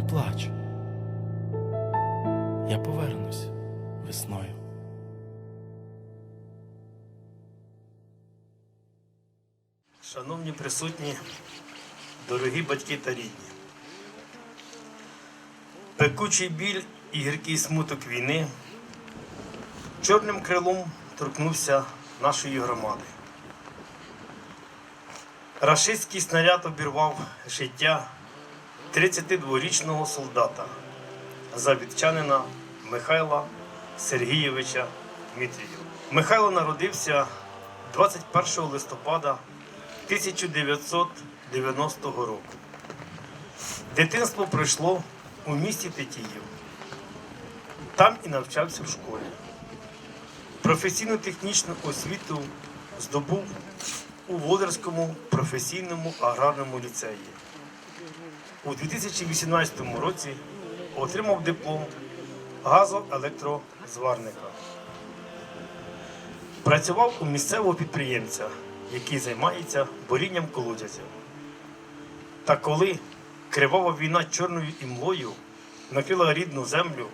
не плач. Я повернусь весною. Шановні присутні, дорогі батьки та рідні. Пекучий біль і гіркий смуток війни чорним крилом торкнувся нашої громади. Рашистський снаряд обірвав життя 32-річного солдата, завідчанина Михайла Сергійовича Дмитрієва. Михайло народився 21 листопада 1990 року. Дитинство пройшло у місті Тетіїв. Там і навчався в школі. Професійну технічну освіту здобув у Володарському професійному аграрному ліцеї. У 2018 році отримав диплом газоелектрозварника. Працював у місцевого підприємця, який займається борінням колодязів. Та коли кривава війна чорною імлою накрила рідну землю,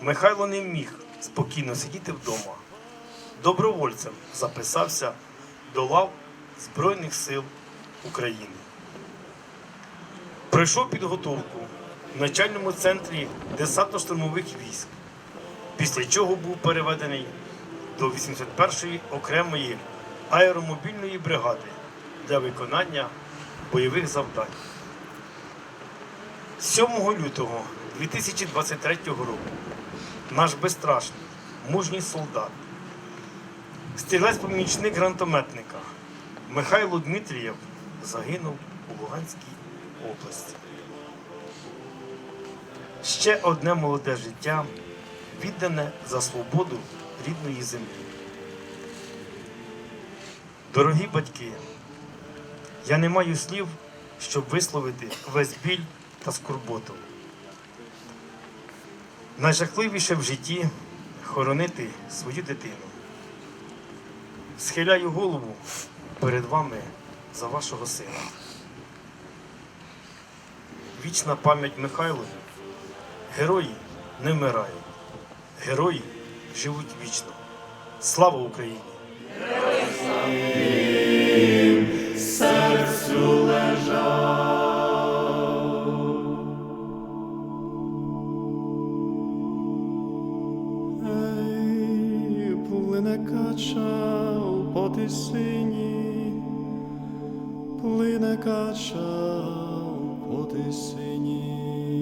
Михайло не міг спокійно сидіти вдома. Добровольцем записався до лав Збройних сил України. Пройшов підготовку в начальному центрі десантно-штурмових військ, після чого був переведений до 81-ї окремої аеромобільної бригади для виконання бойових завдань. 7 лютого 2023 року наш безстрашний, мужній солдат, стрілець-помічник гранатометника Михайло Дмитрієв загинув у Луганській області. Ще одне молоде життя, віддане за свободу рідної землі. Дорогі батьки, я не маю слів, щоб висловити весь біль та скорботу. Найжахливіше в житті хоронити свою дитину. Схиляю голову перед вами за вашого сина. Вічна пам'ять Михайлові. Герої не вмирають. Герої живуть вічно. Слава Україні! Героям серцю лежав. Плине кача у потисині, плине кача по тисині.